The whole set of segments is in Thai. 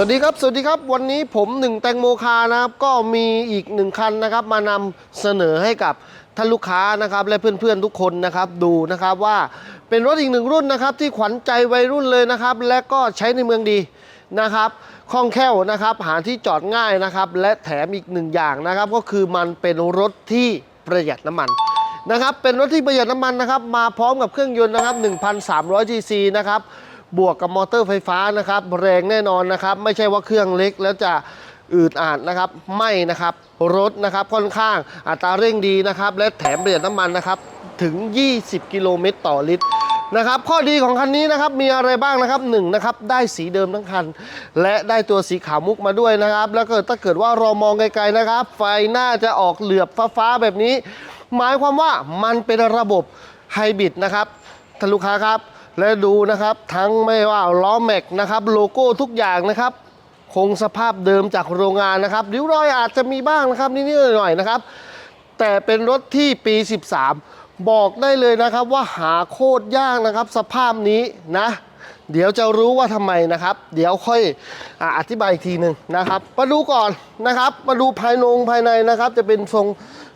สวัสดีครับ สวัสดีครับ วันนี้ผมหนึ่งแตงโมคานะครับ ก็มีอีกหนึ่งคันนะครับ มานำเสนอให้กับท่านลูกค้านะครับ และเพื่อนๆทุกคนนะครับดูนะครับว่าเป็นรถอีกหนึ่งรุ่นนะครับ ที่ขวัญใจวัยรุ่นเลยนะครับ และก็ใช้ในเมืองดีนะครับคล่องแคล่วนะครับ หาที่จอดง่ายนะครับ และแถมอีกหนึ่งอย่างนะครับ ก็คือมันเป็นรถที่ประหยัดน้ำมันนะครับ เป็นรถที่ประหยัดน้ำมันนะครับ มาพร้อมกับเครื่องยนต์นะครับ1,300 cc นะครับ บวกกับมอเตอร์ไฟฟ้านะครับแรงแน่นอนนะครับ ไม่ใช่ว่าเครื่องเล็กแล้วจะอืดอาดนะครับไม่นะครับรถนะครับค่อนข้างอัตราเร่งดีนะครับ และแถมประหยัดน้ำมันนะครับถึง 20 กิโลเมตรต่อลิตรนะครับข้อดีของคันนี้นะครับมีอะไรบ้างนะครับหนึ่งนะครับได้สีเดิมทั้งคัน และได้ตัวสีขาวมุกมาด้วยนะครับ แล้วก็ถ้าเกิดว่าเรามองไกลๆนะครับ ไฟหน้าจะออกเหลือบฟ้าๆแบบนี้ หมายความว่ามันเป็นระบบไฮบริดนะครับท่านลูกค้าครับ และดูนะครับทั้งไม่ว่าล้อแม็กนะครับโลโก้ทุกอย่างนะครับ คงสภาพเดิมจากโรงงานนะครับริ้วรอยอาจจะมีบ้างนะครับนิดๆหน่อยๆนะครับ แต่เป็นรถที่ปี 13 บอกได้เลยนะครับว่าหาโคตรยากนะครับ สภาพนี้นะ เดี๋ยวจะรู้ว่าทำไมนะครับ เดี๋ยวค่อยออธิบายอีกทีหนึ่งนะครับ มาดูก่อนนะครับ มาดูภายนงภายในนะครับ จะเป็นทรง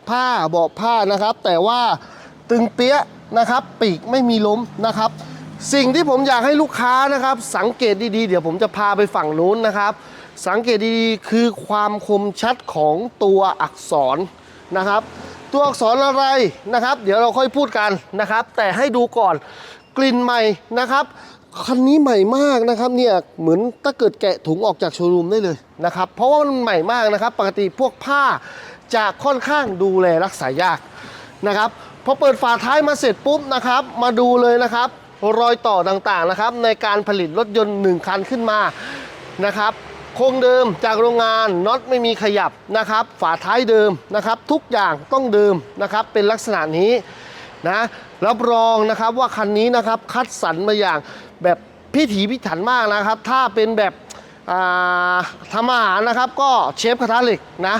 ผ้าเบาะผ้านะครับ แต่ว่าตึงเปี้ยนะครับ ปีกไม่มีล้มนะครับ สิ่งที่ผมอยากให้ลูกค้านะครับ สังเกตดีๆ เดี๋ยวผมจะพาไปฝั่งนู้นนะครับ สังเกตดีๆคือความคมชัดของตัวอักษรนะครับ ตัวอักษรอะไรนะครับ เดี๋ยวเราค่อยพูดกันนะครับ แต่ให้ดูก่อนกลิ่นใหม่นะครับคันนี้ใหม่มากนะครับเนี่ยเหมือนถ้าเกิดแกะถุงออกจากโชว์รูมได้เลยนะครับ เพราะว่ามันใหม่มากนะครับ ปกติพวกผ้าจะค่อนข้างดูแลรักษายากนะครับพอเปิดฝาท้ายมาเสร็จปุ๊บนะครับ มาดูเลยนะครับ รอยต่อต่างๆนะครับ ในการผลิตรถยนต์ 1 คันขึ้นมานะครับโครงเดิมจากโรงงานน็อตไม่มีขยับนะครับ ฝาท้ายเดิมนะครับ ทุกอย่างต้องเดิมนะครับ เป็นลักษณะนี้นะรับรองนะครับว่าคันนี้นะครับคัดสรรมาอย่างแบบพิถีพิถันมากนะครับ ถ้าเป็นแบบอาทำอาหารนะครับ ก็เชฟกระทะเหล็กนะ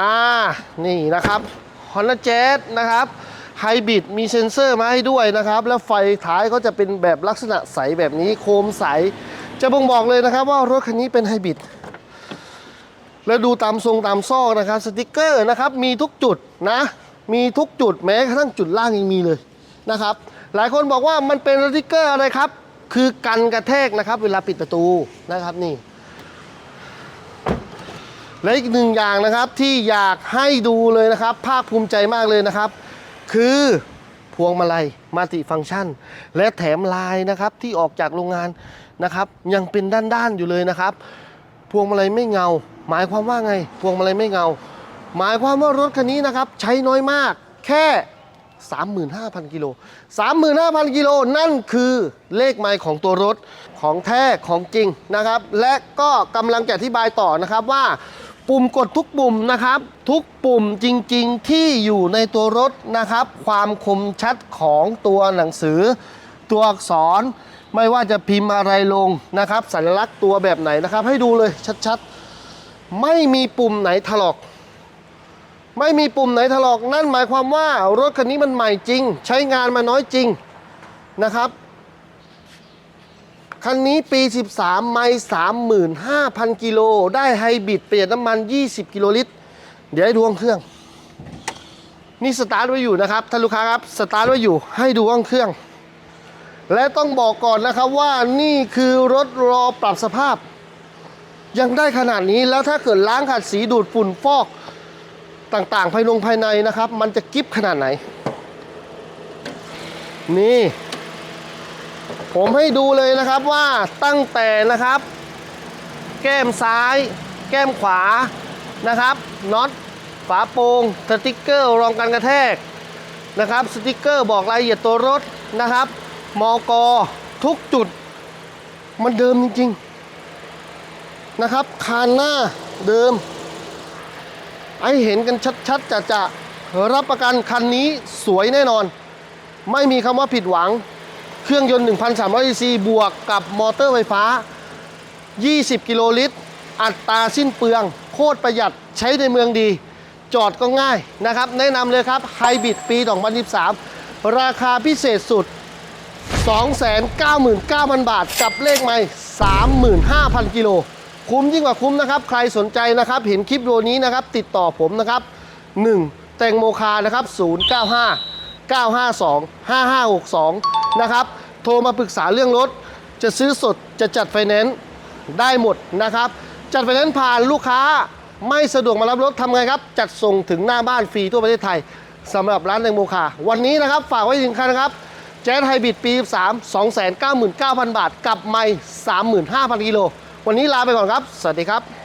อ่านี่นะครับ Honda Jazz นะครับ ไฮบริดมีเซ็นเซอร์มาให้ด้วยนะครับ แล้วไฟท้ายก็จะเป็นแบบลักษณะใสแบบนี้โคมใส จะบ่งบอกเลยนะครับว่ารถคันนี้เป็นไฮบริดแล้วดูตามทรงตามซอกนะครับสติกเกอร์นะครับมีทุกจุดนะ มีทุกจุดแม้กระทั่งจุดล่างยังมีเลยนะครับ หลายคนบอกว่ามันเป็นสติกเกอร์อะไรครับ คือกันกระแทกนะครับ เวลาปิดประตูนะครับนี่และอีกหนึ่งอย่างนะครับที่อยากให้ดูเลยนะครับ ภาคภูมิใจมากเลยนะครับ คือพวงมาลัยมัลติฟังก์ชัน และแถมลายนะครับที่ออกจากโรงงานนะครับ ยังเป็นด้านๆอยู่เลยนะครับ พวงมาลัยไม่เงา หมายความว่าไง พวงมาลัยไม่เงา หมายความว่ารถคันนี้นะครับ ใช้น้อยมากแค่ 35,000 กิโล 35,000 กิโล นั่นคือเลขไมล์ของตัวรถของแท้ของจริงนะครับ และก็กำลังจะอธิบายต่อนะครับว่า ปุ่มกดทุกปุ่มนะครับ ทุกปุ่มจริงๆที่อยู่ในตัวรถนะครับ ความคมชัดของตัวหนังสือ ตัวอักษรไม่ว่าจะพิมพ์อะไรลงนะครับ สัญลักษณ์ตัวแบบไหนนะครับ ให้ดูเลยชัดๆ ไม่มีปุ่มไหนถลอก ไม่มีปุ่มไหนถลอกนั่นหมายความว่ารถคันนี้มันใหม่จริง ใช้งานมาน้อยจริงนะครับ คันนี้ปี 13 ไม่35,000 กิโล ได้ไฮบริดเประหยัดน้ำมัน 20 กิโลลิตร เดี๋ยวให้ดูห้องเครื่อง นี่สตาร์ทไว้อยู่นะครับท่านลูกค้าครับ สตาร์ทไว้อยู่ ให้ดูห้องเครื่อง และต้องบอกก่อนนะครับว่านี่คือรถรอปรับสภาพ ยังได้ขนาดนี้แล้วถ้าเกิดล้างขัดสีดูดฝุ่นฟอกต่างๆ ภายนงภายในนะครับ มันจะกิฟขนาดไหน นี่ ผมให้ดูเลยนะครับว่าตั้งแต่นะครับ แก้มซ้าย แก้มขวานะครับน็อตฝาโปร่งสติกเกอร์รองกันกระแทกนะครับสติกเกอร์บอกรายละเอียดตัวรถนะครับมอกอทุกจุด มันเดิมจริงๆนะครับคานหน้าเดิม ไอเห็นกันชัดๆจะจะรับประกันคันนี้สวยแน่นอน ไม่มีคำว่าผิดหวัง เครื่องยนต์ 1,300 cc บวกกับมอเตอร์ไฟฟ้า 20 กิโลลิตร อัตราสิ้นเปลือง โคตรประหยัดใช้ในเมืองดี จอดก็ง่ายนะครับ แนะนำเลยครับไฮบริดปี 2023 ราคาพิเศษสุด 299,000 บาท กับเลขใหม่ 35,000 กิโล คุ้มยิ่งกว่าคุ้มนะครับ ใครสนใจนะครับ เห็นคลิปวิดีโอนี้นะครับ ติดต่อผมนะครับ 1 แตงโมคานะครับ 095 952 5562 นะครับ โทรมาปรึกษาเรื่องรถ จะซื้อสดจะจัดไฟแนนซ์ได้หมดนะครับ จัดไฟแนนซ์ผ่านลูกค้าไม่สะดวกมารับรถทำไงครับ จัดส่งถึงหน้าบ้านฟรีทั่วประเทศไทยสำหรับร้านแตงโมคาวันนี้นะครับฝากไว้ถึงคันนะครับแจ๊สไฮบริดปี3 299,000 บาท กับไม่ 35,000 กิโล วันนี้ลาไปก่อนครับ สวัสดีครับ